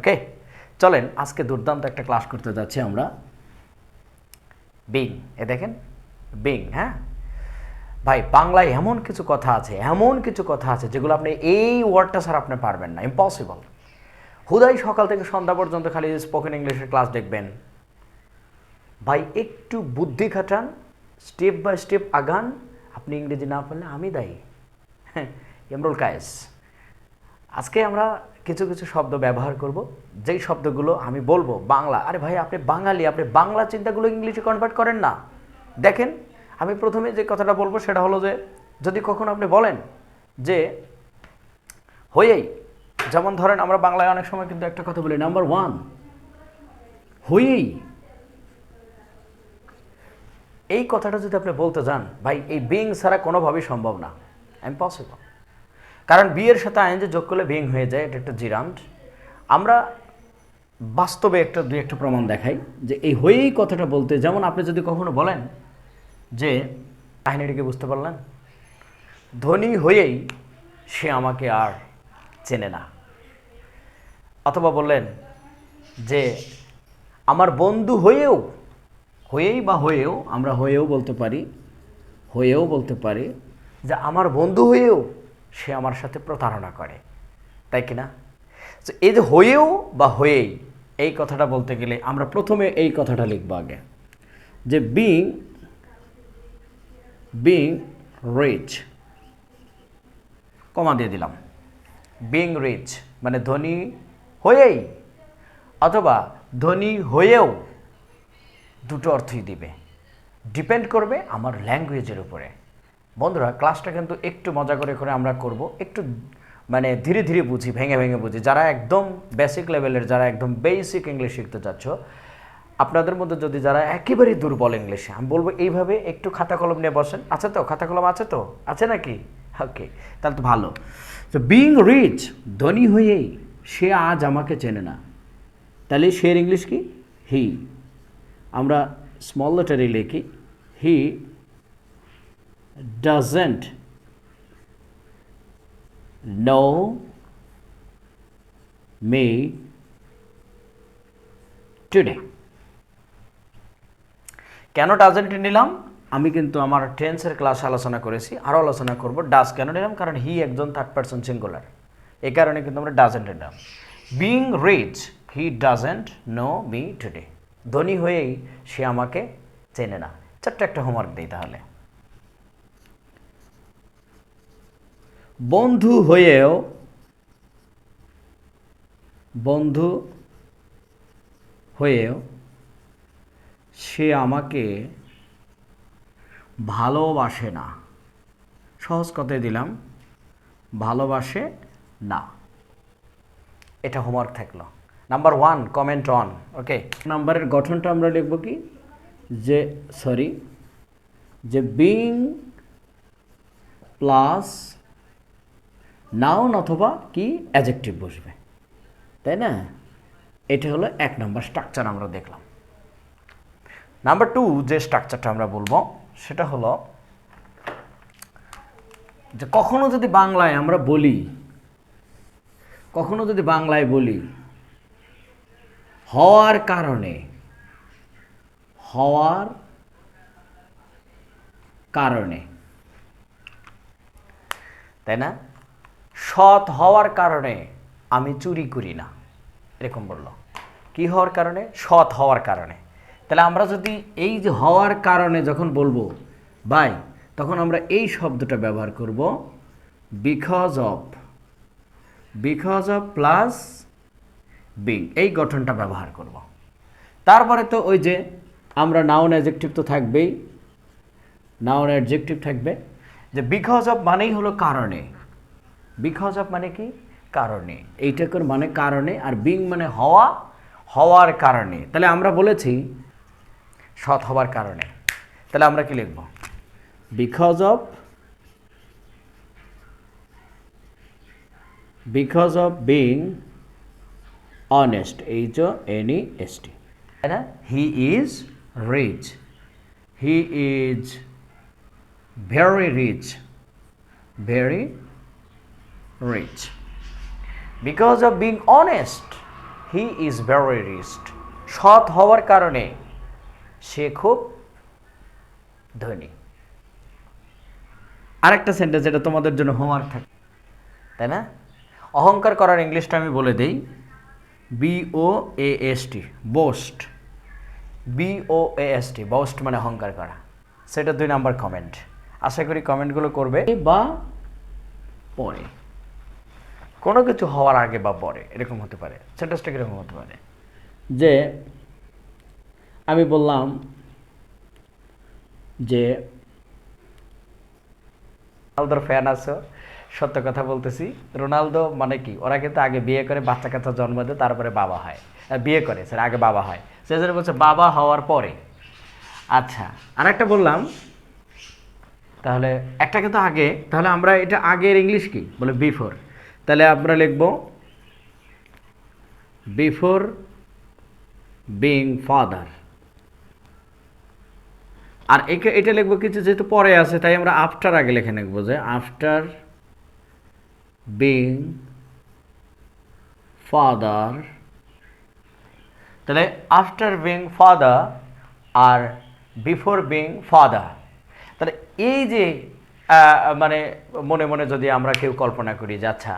ওকে চলেন, আজকে দুর্দান্ত একটা ক্লাস করতে যাচ্ছি আমরা। বিং এ দেখেন? বিং হ্যাঁ? ভাই, বাংলায় এমন কিছু কথা আছে, এমন কিছু কথা আছে যেগুলো আপনি এই ওয়ার্ডটা ছাড়া আপনি পারবেন না ইম্পসিবল হুদাই সকাল থেকে সন্ধ্যা পর্যন্ত খালি স্পোকেন ইংলিশের ক্লাস দেখবেন। ভাই, একটু বুদ্ধি খাটান স্টেপ বাই স্টেপ আগান, আপনি ইংরেজি না পারলে আমি দায়ী। হ্যাঁ এমরুল কায়েস আজকে আমরা কিছু কিছু শব্দ ব্যবহার করব, যেই শব্দগুলো আমি বলব, বাংলা। আরে ভাই, আপনি বাঙালি, আপনি বাংলা চিন্তাগুলো ইংলিশে কনভার্ট করেন না। দেখেন, আমি প্রথমে যে কথাটা বলব সেটা হলো যে, যদি কখনো আপনি বলেন যে, হয়েই। যেমন ধরেন, আমরা বাংলায় অনেক সময় কিন্তু একটা কথা বলি নাম্বার ওয়ান হয়েই। এই কথাটা যদি আপনি বলতে যান, ভাই, এই বিং ছাড়া কোনোভাবেই সম্ভব না। ইম্পসিবল কারণ বিয়ের সাথে আইন যে যোগ করলে বিং হয়ে যায়, এটা একটা জিরান্ট আমরা বাস্তবে একটা, দুই একটা প্রমাণ দেখাই যে এই হয়েই কথাটা বলতে, যেমন আপনি যদি কখনো বলেন যে, কাহিনীটিকে বুঝতে পারলেন? ধনী হয়েই সে আমাকে আর চেনে না। অথবা বললেন যে, আমার বন্ধু হয়েও, হয়েই বা হয়েও, আমরা হয়েও বলতে পারি, হয়েও বলতে পারি, যে আমার বন্ধু হয়েও সে আমার সাথে প্রতারণা করে। তাই কি না? তো এই যে হয়েও বা হয়েই, এই কথাটা বলতে গেলে আমরা প্রথমে এই কথাটা লিখব আগে। যে বিং বিং রিচ কমা দিয়ে দিলাম। বিং রিচ মানে ধনী হয়েই অথবা ধনী হয়েও দুটো অর্থই দিবে। ডিপেন্ড করবে আমার ল্যাঙ্গুয়েজের উপরে। বন্ধুরা ক্লাসটা কিন্তু একটু মজা করে করে আমরা করব। একটু মানে ধীরে ধীরে বুঝি, ভেঙে ভেঙে বুঝি। যারা একদম বেসিক লেভেলের যারা একদম বেসিক ইংলিশ শিখতে চাচ্ছ, আপনাদের মধ্যে যদি যারা একেবারেই দুর্বল ইংলিশে আমি বলব এইভাবে একটু খাতা কলম নিয়ে বসেন। আছে তো? খাতা কলম আছে তো? আছে নাকি? ওকে তাহলে তো ভালো। তো বিং রিচ ধনী হয়েই সে আজ আমাকে চেনে না। তাহলে সে ইংলিশ কি? হি আমরা স্মল লেটারে লিখি he doesn't know me today কেন ডাজেন্ট নিলাম? আমি কিন্তু আমার টেন্সের ক্লাস আলোচনা করেছি আরও আলোচনা করব ডাজ কেন নিলাম? কারণ হি একজন থার্ড পার্সন সিঙ্গুলার এই কারণে কিন্তু আমরা ডাজেন্ট নিলাম। Being rich he doesn't know me today ধনী হয়েই সে আমাকে চেনে না। ছোট্ট একটা হোমওয়ার্ক দিই তাহলে। বন্ধু হয়েও বন্ধু হয়েও সে আমাকে ভালোবাসে না। সহজ কথায় দিলাম, ভালোবাসে না। এটা হোমওয়ার্ক থাকল। Number one comment on okay নাম্বারের গঠনটা আমরা লিখব কি? যে সরি যে বিং প্লাস নাউন অথবা কি? অ্যাজেক্টিভ বসবে। তাই না? এটা হলো এক নম্বর স্ট্রাকচার আমরা দেখলাম। নাম্বার টু যে স্ট্রাকচারটা আমরা বলব, সেটা হলো যে কখনো যদি বাংলায় আমরা বলি, কখনো যদি বাংলায় বলি, হওয়ার কারণে হওয়ার কারণে। তাই না? সৎ হওয়ার কারণে আমি চুরি করি না। এরকম বলল। কি হওয়ার কারণে? সৎ হওয়ার কারণে। তাহলে আমরা যদি এই যে হওয়ার কারণে যখন বলব বাই তখন আমরা এই শব্দটা ব্যবহার করব because of because of plus being এই গঠনটা ব্যবহার করব। তারপরে তো ওই যে আমরা নাউন অ্যাজেক্টিভ তো থাকবেই। নাউন অ্যাডজেক্টিভ থাকবে। যে বিকজ অফ মানেই হলো কারণে। বিকজ অফ মানে কি? কারণে। এইটাকের মানে কারণে আর বিং মানে হওয়া হওয়ার কারণে। তাহলে আমরা বলেছি সৎ হওয়ার কারণে। তাহলে আমরা কি লিখব? Because of because of being honest H O N S T তাই না? He is rich he is very rich very rich. Because of being honest, he is very rich সৎ হওয়ার কারণে সে খুব ধনী। আরেকটা সেন্টেন্স যেটা তোমাদের জন্য হোমওয়ার্ক থাকে তাই না? অহংকার করার ইংলিশটা আমি বলে দেই। B O A S T boast B O A S T boast মানে অহংকার করা। সেটা দুই নাম্বার কমেন্ট আশা করি কমেন্টগুলো করবে। বা পরে। কোনো কিছু হওয়ার আগে বা পরে এরকম হতে পারে। সেন্টেন্সটা কীরকম হতে পারে? যে আমি বললাম যে রোনালদোর ফ্যান আছো সত্য কথা বলতেছি। রোনালদো মানে কি? ওরা কিন্তু আগে বিয়ে করে বাচ্চা কাচ্চা জন্ম দেয় তারপরে বাবা হয়। বিয়ে করে স্যার আগে বাবা হয়। সে জন্য বলছে বাবা হওয়ার পরে। আচ্ছা আর একটা বললাম তাহলে একটা কিন্তু আগে তাহলে আমরা এটা আগের ইংলিশ কি? বলে বিফোর তাহলে আমরা লিখব বিফোর বিং ফাদার আর একে, এটা লিখব কিছু যেহেতু পরে আছে, তাই আমরা আফটার আগে লিখে লিখব যে আফটার বিং ফাদার তাহলে আফটার বিং ফাদার আর বিফোর বিং ফাদার তাহলে এই যে মানে মনে মনে যদি আমরা কেউ কল্পনা করি যে আচ্ছা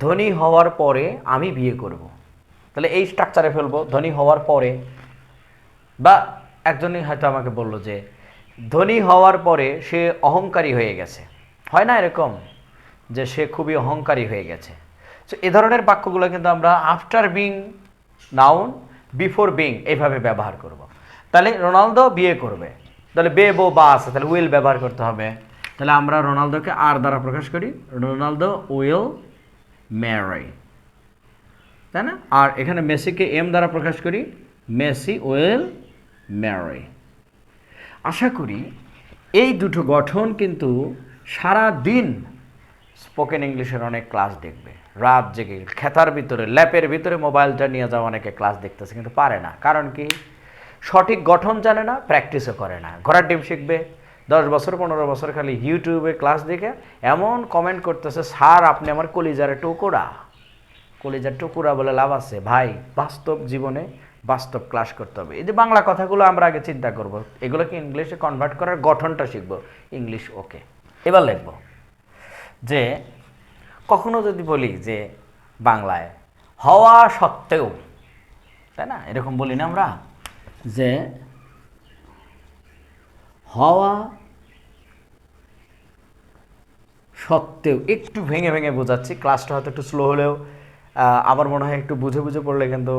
ধনী হওয়ার পরে আমি বিয়ে করব। তাহলে এই স্ট্রাকচারে ফেলব, ধনী হওয়ার পরে বা একজনই হয়তো আমাকে বলল যে, ধনী হওয়ার পরে সে অহংকারী হয়ে গেছে। হয় না এরকম? যে সে খুবই অহংকারী হয়ে গেছে। তো এ ধরনের বাক্যগুলো কিন্তু আমরা after being noun before being এইভাবে ব্যবহার করব। তাহলে রোনালদো বিয়ে করবে। তাহলে বে, বো, বা আছে, তাহলে উইল ব্যবহার করতে হবে। তাহলে আমরা রোনালদোকে আর দ্বারা প্রকাশ করি। রোনালদো উইল ম্যারি তাই না? আর এখানে মেসিকে এম দ্বারা প্রকাশ করি। মেসি ওয়েল ম্যারি আশা করি এই দুটো গঠন কিন্তু সারা দিন স্পোকেন ইংলিশের অনেক ক্লাস দেখবে। রাত জেগে খেতার ভিতরে, ল্যাপের ভিতরে মোবাইলটা নিয়ে যাওয়া অনেকে ক্লাস দেখতেছে, কিন্তু পারে না। কারণ কি? সঠিক গঠন জানে না, প্র্যাকটিসও করে না। ঘোড়ার ডিম শিখবে দশ বছর, পনেরো বছর খালি ইউটিউবে ক্লাস দেখে এমন কমেন্ট করতেছে, স্যার, আপনি আমার কলিজারে টুকুরা। কলিজার টুকুরা বলে লাভ আছে। ভাই, বাস্তব জীবনে বাস্তব ক্লাস করতে হবে। এই যে বাংলা কথাগুলো আমরা আগে চিন্তা করব এগুলোকে ইংলিশে কনভার্ট করার গঠনটা শিখব? ইংলিশ ওকে এবার লিখব যে, কখনো যদি বলি যে বাংলায় হওয়া সত্ত্বেও, তাই না? এরকম বলি না আমরা, যে হওয়া সত্ত্বেও একটু ভেঙে ভেঙে বোঝাচ্ছি ক্লাসটা হয়তো একটু স্লো হলেও আমার মনে হয় একটু বুঝে বুঝে পড়লে কিন্তু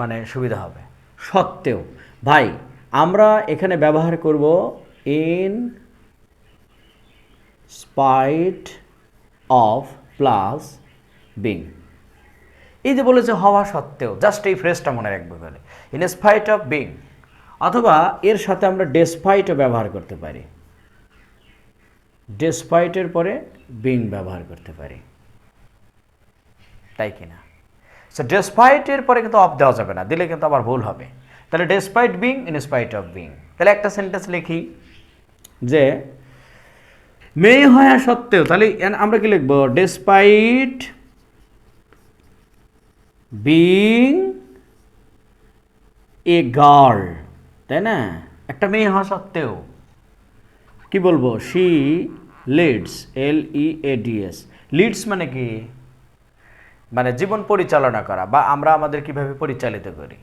মানে সুবিধা হবে। সত্ত্বেও, ভাই, আমরা এখানে ব্যবহার করব in spite of plus being এই যে বলেছে হওয়া সত্ত্বেও জাস্ট এই ফ্রেজটা মনে রাখবে বলে ইন স্পাইট অফ বিং অথবা এর সাথে আমরা ডেসপাইটও ব্যবহার করতে পারি। ডেসপাইটের পরে বিং ব্যবহার করতে পারি। তাই কি না সো ডেসপাইটের পরে কিন্তু অফ দেওয়া যাবে না, দিলে কিন্তু আবার ভুল হবে। তাহলে despite being in spite of being তাহলে একটা সেন্টেন্স লিখি যে, মেয়ে হওয়া সত্ত্বেও তাহলে আমরা কি লিখব? ডেসপাইট বিং এ গার্ল তাই না? একটা মেয়ে হওয়া সত্ত্বেও। কি বলব? She leads L E A D S leads মানে কি? মানে জীবন পরিচালনা করা বা আমরা আমাদের কীভাবে পরিচালিত করি।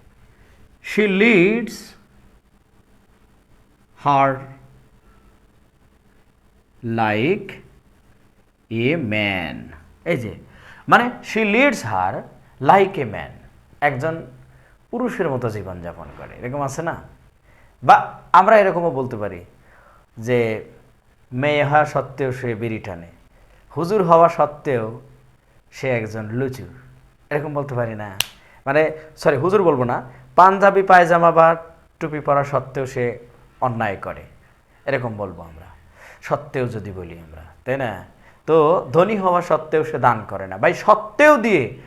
She leads her like a man এই যে মানে she leads her like a man একজন পুরুষের মতো জীবনযাপন করে, এরকম আছে না? বা আমরা এরকমও বলতে পারি যে মেয়ে হওয়া সত্ত্বেও সে বিড়ি টানে, হুজুর হওয়া সত্ত্বেও সে একজন লুচু এরকম বলতে পারি না। মানে সরি হুজুর বলব না, পাঞ্জাবি, পায়জামা বা টুপি পরা সত্ত্বেও সে অন্যায় করে। এরকম বলব আমরা। সত্ত্বেও যদি বলি আমরা, তাই না? তো ধনী হওয়া সত্ত্বেও সে দান করে না। ভাই, সত্ত্বেও দিয়ে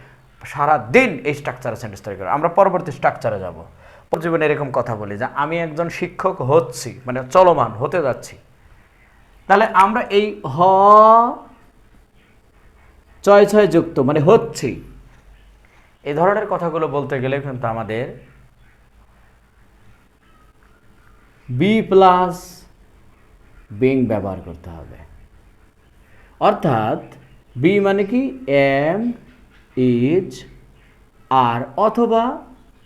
সারা দিন এই স্ট্রাকচারে সেন্টেন্স তৈরি করে। আমরা পরবর্তী স্ট্রাকচারে যাব। জীবনে এরকম কথা বলি যে আমি একজন শিক্ষক হচ্ছি মানে চলমান, হতে যাচ্ছি। তাহলে আমরা এই হ ছয় ছয় যুক্ত মানে হচ্ছি। এই ধরনের কথাগুলো বলতে গেলে কিন্তু আমাদের বি প্লাস বিং ব্যবহার করতে হবে। অর্থাৎ বি মানে কি? এম ইজ আর অথবা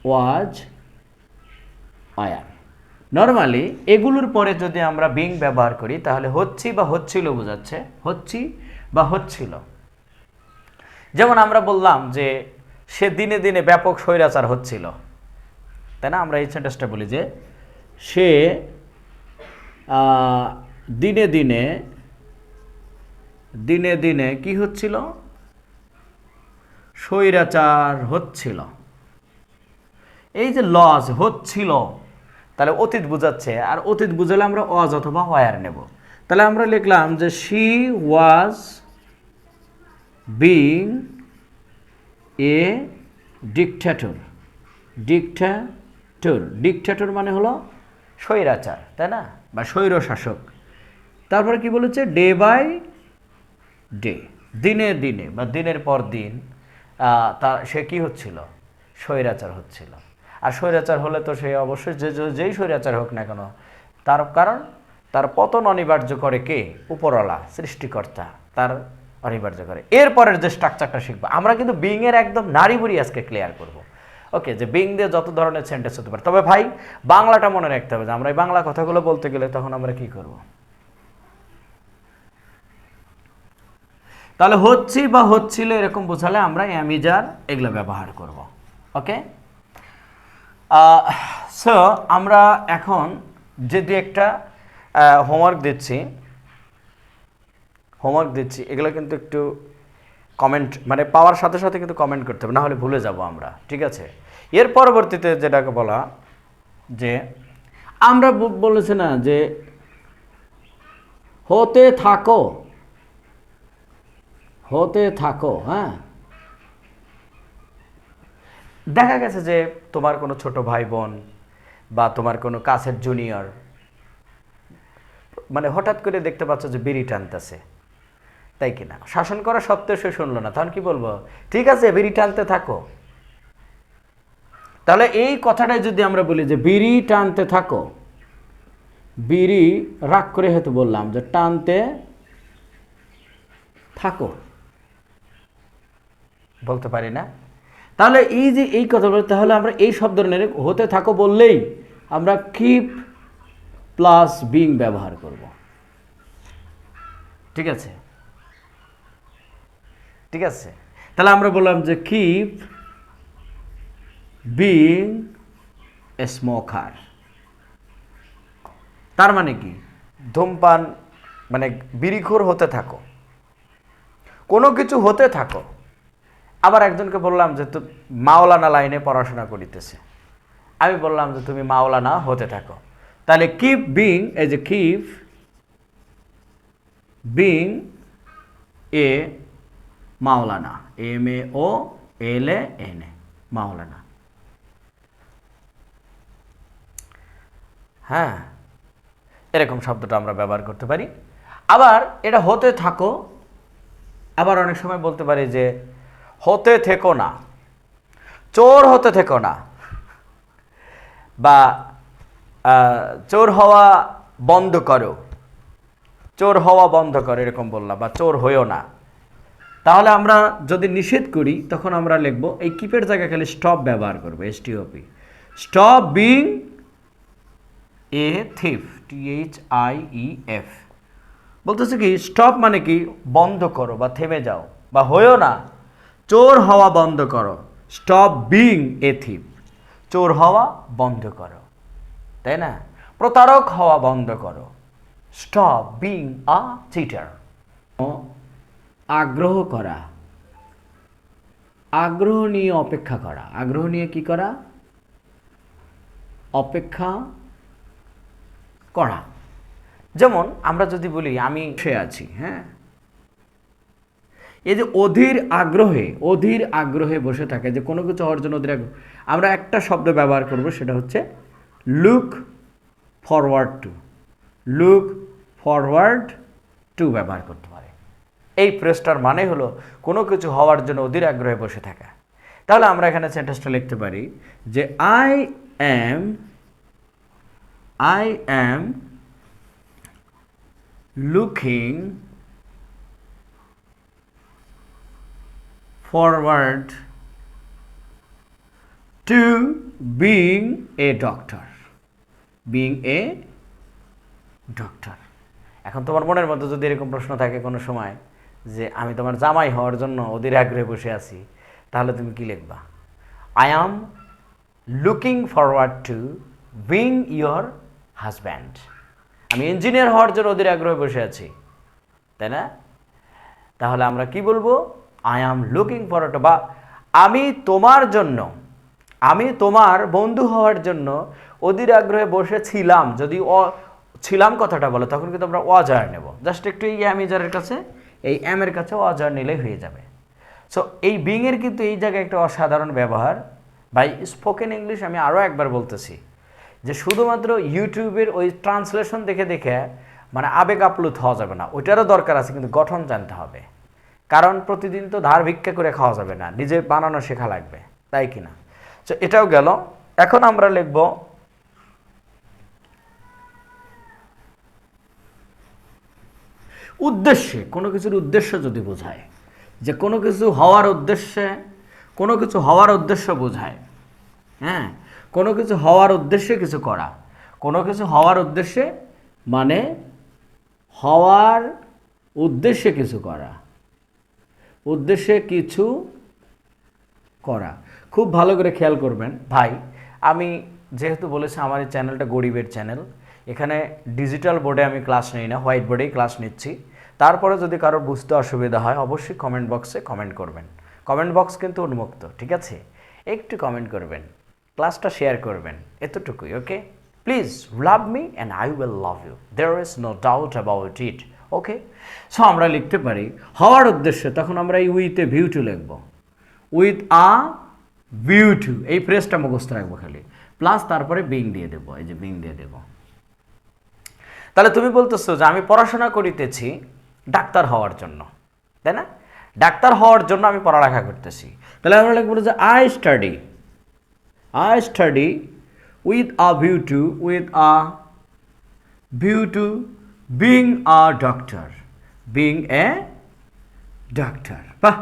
ওয়াজ আয়ার নর্মালি এগুলোর পরে যদি আমরা বিং ব্যবহার করি, তাহলে হচ্ছি বা হচ্ছিল বোঝাচ্ছে, হচ্ছি বা হচ্ছিল। যেমন আমরা বললাম যে, সে দিনে দিনে ব্যাপক স্বৈরাচার হচ্ছিল। তাই না? আমরা এই সেন্টেন্সটা বলি যে, সে দিনে দিনে দিনে দিনে কি হচ্ছিল? স্বৈরাচার হচ্ছিল। এই যে লজ হচ্ছিল তাহলে অতীত বোঝাচ্ছে। আর অতীত বুঝালে আমরা অজ অথবা ওয়ার নেব। তাহলে আমরা লিখলাম যে শি ওয়াজ বিং এ ডিকট্যাটর ডিকট্যাটর ডিকট্যাটর মানে হলো স্বৈরাচার, তাই না? বা স্বৈর শাসক তারপরে কি বলেছে? ডে বাই ডে দিনে দিনে বা দিনের পর দিন তা সে কি হচ্ছিল? স্বৈরাচার হচ্ছিল। আর স্বৈরাচার হলে তো সে অবশ্যই যে যেই স্বৈরাচার হোক না কেন, তার কারণ তার পতন অনিবার্য করে কে? উপরওয়ালা, সৃষ্টিকর্তা, তার অনিবার্য করে। এরপরের যে স্ট্রাকচারটা শিখব, আমরা কিন্তু বিং এর একদম নারী বুড়ি আজকে ক্লিয়ার করব। ওকে যে বিং দিয়ে যত ধরনের সেন্টেন্স হতে পারে। তবে ভাই, বাংলাটা মনে রাখতে হবে যে আমরা এই বাংলা কথাগুলো বলতে গেলে তখন আমরা কি করব? তাহলে হচ্ছি বা হচ্ছিল এরকম বোঝালে আমরা অ্যামিজার এগুলো ব্যবহার করব। ওকে সো আমরা এখন যদি একটা হোমওয়ার্ক দিচ্ছি হোমওয়ার্ক দিচ্ছি, এগুলো কিন্তু একটু কমেন্ট মানে পাওয়ার সাথে সাথে কিন্তু কমেন্ট করতে হবে না হলে ভুলে যাব আমরা, ঠিক আছে? এর পরবর্তীতে যেটাকে বলা যে, আমরা বলেছি না যে, হতে থাকো হতে থাকো হ্যাঁ? দেখা গেছে যে তোমার কোনো ছোট ভাই বোন বা তোমার কোনো কাছের জুনিয়র মানে হঠাৎ করে দেখতে পাচ্ছ যে বিড়ি টানতেছে। তাই কিনা শাসন করা সত্ত্বেও সে শুনলো না। তখন কি বলব? ঠিক আছে, বিড়ি টানতে থাকো। তাহলে এই কথাটাই যদি আমরা বলি যে বিড়ি টানতে থাকো, বিড়ি রাগ করে হয়তো বললাম যে টানতে থাকো। বলতে পারি না? তাহলে এই যে এই কথা বলে তাহলে আমরা এই শব্দ নিয়ে হতে থাকো বললেই আমরা কিপ প্লাস বিং ব্যবহার করব। ঠিক আছে? ঠিক আছে? তাহলে আমরা বললাম যে কিপ বিং স্মোকার তার মানে কি? ধূমপান মানে বিড়িখোর হতে থাকো। কোনো কিছু হতে থাকো। আবার একজনকে বললাম যে তো মাওলানা লাইনে পড়াশোনা করিতেছে। আমি বললাম যে তুমি মাওলানা হতে থাকো। তাহলে কিপ বিং, এই যে keep being a maulana, M A O L A N A, maulana. হ্যাঁ এরকম শব্দটা আমরা ব্যবহার করতে পারি। আবার এটা হতে থাকো, আবার অনেক সময় বলতে পারি যে হতে থেকো না। চোর হতে থেকো না। বা চোর হওয়া বন্ধ করো। চোর হওয়া বন্ধ করো, এরকম বললাম, বা চোর হইও না। তাহলে আমরা যদি নিষেধ করি, তখন আমরা লিখব, এই কিপের জায়গায় খালি স্টপ ব্যবহার করব S T O P stop being a thief T H I E F বলতেছে কি স্টপ মানে কি, বন্ধ করো বা থেমে যাও, বা হয়েও না। চোর হওয়া বন্ধ করো। স্টপ বিং এ থিপ চোর হওয়া বন্ধ করো। তাই না? প্রতারক হওয়া বন্ধ করো। স্টপ বিং আ চিটার আগ্রহ করা। আগ্রহ নিয়ে অপেক্ষা করা। আগ্রহ নিয়ে কি করা? অপেক্ষা করা। যেমন আমরা যদি বলি, আমি সে আছি হ্যাঁ? এই যে অধীর আগ্রহে অধীর আগ্রহে বসে থাকে, যে কোনো কিছু অর্জন অধীর আগ্রহ। আমরা একটা শব্দ ব্যবহার করব, সেটা হচ্ছে look forward to look forward to ব্যবহার করতে পারে। এই প্রেসটার মানে হলো, কোনো কিছু হওয়ার জন্য অধীর আগ্রহে বসে থাকা। তাহলে আমরা এখানে সেন্টেন্সটা লিখতে পারি, যে I am I am looking forward to being a doctor. Being a doctor. এখন তোমার মনের মধ্যে যদি এরকম প্রশ্ন থাকে কোনো সময় যে আমি তোমার জামাই হওয়ার জন্য ওদের আগ্রহে বসে আছি, তাহলে তুমি কি লিখবা? I am looking forward to being your husband আমি ইঞ্জিনিয়ার হওয়ার জন্য ওদের আগ্রহে বসে আছি, তাই না? তাহলে আমরা কি বলব? আই অ্যাম লুকিং ফর বা আমি তোমার জন্য, আমি তোমার বন্ধু হওয়ার জন্য অধীর আগ্রহে বসেছিলাম যদি অ, ছিলাম কথাটা বলো, তখন কিন্তু আমরা অজার নেব। জাস্ট একটু এই অ্যামিজারের কাছে, এই অ্যামের কাছে অজার নিলেই হয়ে যাবে। সো এই বিংয়ের কিন্তু এই জায়গায় একটা অসাধারণ ব্যবহার। বাই স্পোকেন ইংলিশ আমি আরও একবার বলতেছি যে শুধুমাত্র ইউটিউবের ওই ট্রান্সলেশন দেখে দেখে মানে আবেগ আপ্লুত হওয়া যাবে না। ওইটারও দরকার আছে, কিন্তু গঠন জানতে হবে। কারণ প্রতিদিন তো ধার ভিক্ষা করে খাওয়া যাবে না, নিজে বানানো শেখা লাগবে, তাই কি না তো এটাও গেল। এখন আমরা লিখব, উদ্দেশ্যে, কোনো কিছুর উদ্দেশ্য যদি বোঝায়, যে কোনো কিছু হওয়ার উদ্দেশ্যে, কোনো কিছু হওয়ার উদ্দেশ্য বোঝায় হ্যাঁ? কোনো কিছু হওয়ার উদ্দেশ্যে কিছু করা, কোনো কিছু হওয়ার উদ্দেশ্যে মানে হওয়ার উদ্দেশ্যে কিছু করা। উদ্দেশ্যে কিছু করা। খুব ভালো করে খেয়াল করবেন। ভাই, আমি যেহেতু বলেছি আমার এই চ্যানেলটা গরিবের চ্যানেল, এখানে ডিজিটাল বোর্ডে আমি ক্লাস নিই না, হোয়াইট বোর্ডেই ক্লাস নিচ্ছি। তারপরে যদি কারোর বুঝতে অসুবিধা হয়, অবশ্যই কমেন্ট বক্সে কমেন্ট করবেন। কমেন্ট বক্স কিন্তু উন্মুক্ত, ঠিক আছে? একটু কমেন্ট করবেন, ক্লাসটা শেয়ার করবেন, এতটুকুই, okay? Please love me and I will love you. There is no doubt about it okay so আমরা লিখতে পারি, হওয়ার উদ্দেশ্যে তখন আমরা এই উইথে ভিউ টু লিখব। উইথ আ ভিউ টু এই ফ্রেজটা মুখস্থ রাখব খালি। প্লাস তারপরে বিং দিয়ে দেবো, এই যে বিং দিয়ে দেবো। তাহলে তুমি বলতেছো যে আমি পড়াশোনা করিতেছি ডাক্তার হওয়ার জন্য, তাই না? ডাক্তার হওয়ার জন্য আমি পড়ালেখা করতেছি। তাহলে আমরা লিখব যে I study I study with a view to with a view to being a doctor being a doctor বাহ,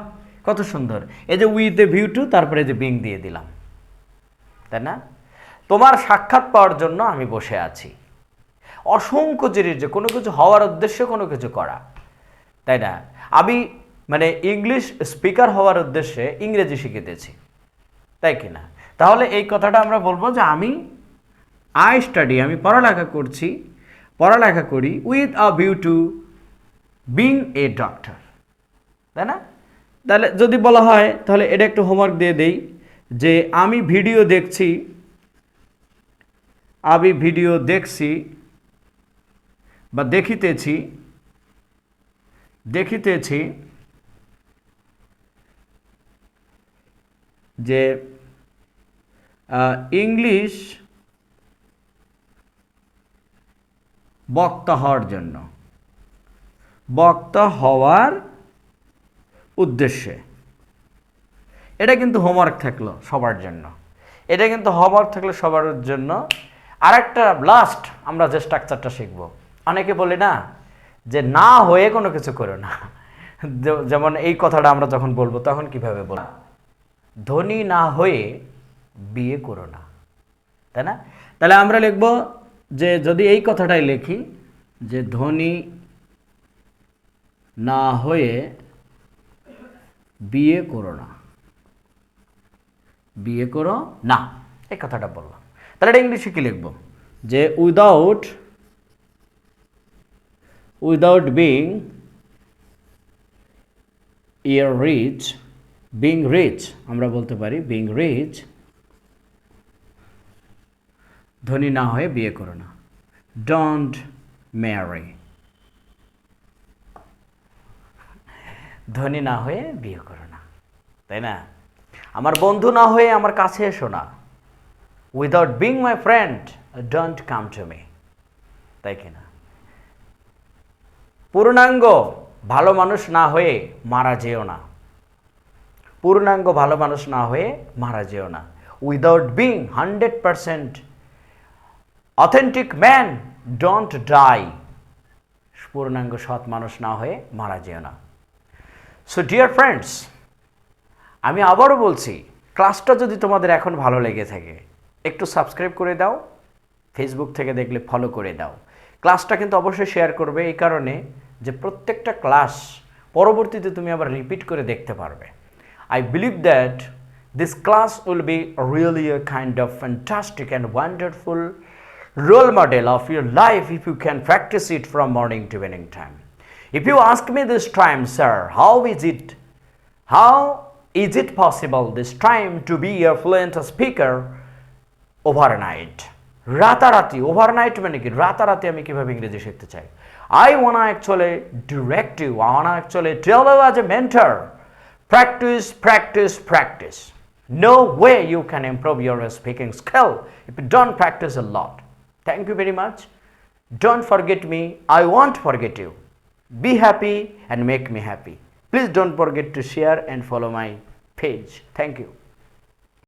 কত সুন্দর। এই যে উইথ এ ভিউ টু তারপরে যে বিং দিয়ে দিলাম। তাই না? তোমার সাক্ষাৎ পাওয়ার জন্য আমি বসে আছি। অসংখ্য জিনিস যে কোনো কিছু হওয়ার উদ্দেশ্যে কোনো কিছু করা। তাই না? আমি মানে ইংলিশ স্পিকার হওয়ার উদ্দেশ্যে ইংরেজি শিখিতেছি। তাই কি না? তাহলে এই কথাটা আমরা বলব যে আমি আই স্টাডি আমি পড়ালেখা করছি। পড়ালেখা করি with a view to being a doctor তাই না? তাহলে যদি বলা হয়, তাহলে এটা একটু হোমওয়ার্ক দিয়ে দেই, যে আমি ভিডিও দেখছি, আমি ভিডিও দেখছি বা দেখিতেছি দেখিতেছি যে ইংলিশ বক্তা হওয়ার জন্য। বক্তা হওয়ার উদ্দেশ্যে। এটা কিন্তু হোমওয়ার্ক থাকল সবার জন্য। এটা কিন্তু হোমওয়ার্ক থাকল সবার জন্য। আর একটা লাস্ট আমরা যে স্ট্রাকচারটা শিখব। অনেকে বলি না যে না হয়ে কোনো কিছু করো না। যেমন এই কথাটা আমরা যখন বলব তখন কীভাবে বলব? ধনী না হয়ে বিয়ে করো না। তাই না? তাহলে আমরা লিখব যে যদি এই কথাটাই লিখি, যে ধনী না হয়ে বিয়ে করো না। বিয়ে করো না। এই কথাটা বললাম। তাহলে এটা ইংলিশে কি লিখব? যে without without being your rich being rich আমরা বলতে পারি বিং রিচ ধনী না হয়ে বিয়ে করো না। ডোন্ট ম্যারি ধনী না হয়ে বিয়ে করো না। তাই না? আমার বন্ধু না হয়ে আমার কাছে এসো না। Without being my friend don't come to me তাই কি না? পূর্ণাঙ্গ ভালো মানুষ না হয়ে মারা যেও না। পূর্ণাঙ্গ ভালো মানুষ না হয়ে মারা যেও না। Without being hundred percent authentic man don't die পূর্ণাঙ্গ সৎ মানুষ না হয়ে মারা যেও না। সো ডিয়ার ফ্রেন্ডস আমি আবারও বলছি ক্লাসটা যদি তোমাদের এখন ভালো লেগে থাকে, একটু সাবস্ক্রাইব করে দাও ফেসবুক থেকে দেখলে ফলো করে দাও। ক্লাসটা কিন্তু অবশ্যই শেয়ার করবে এই কারণে যে প্রত্যেকটা ক্লাস পরবর্তীতে তুমি আবার রিপিট করে দেখতে পারবে। I believe that this class will be really a kind of fantastic and wonderful role model of your life if you can practice it from morning to evening time. If you ask me this time, sir, how is it how is it possible this time to be a fluent speaker overnight? রাতারাতি overnight মানে কি রাতারাতি আমি কীভাবে ইংরেজি শিখতে চাই I want actually direct you I want actually tell you as a mentor practice practice practice no way you can improve your speaking skill if you don't practice a lot thank you very much. Don't forget me. I won't forget you. Be happy and make me happy. Please don't forget to share and follow my page. Thank you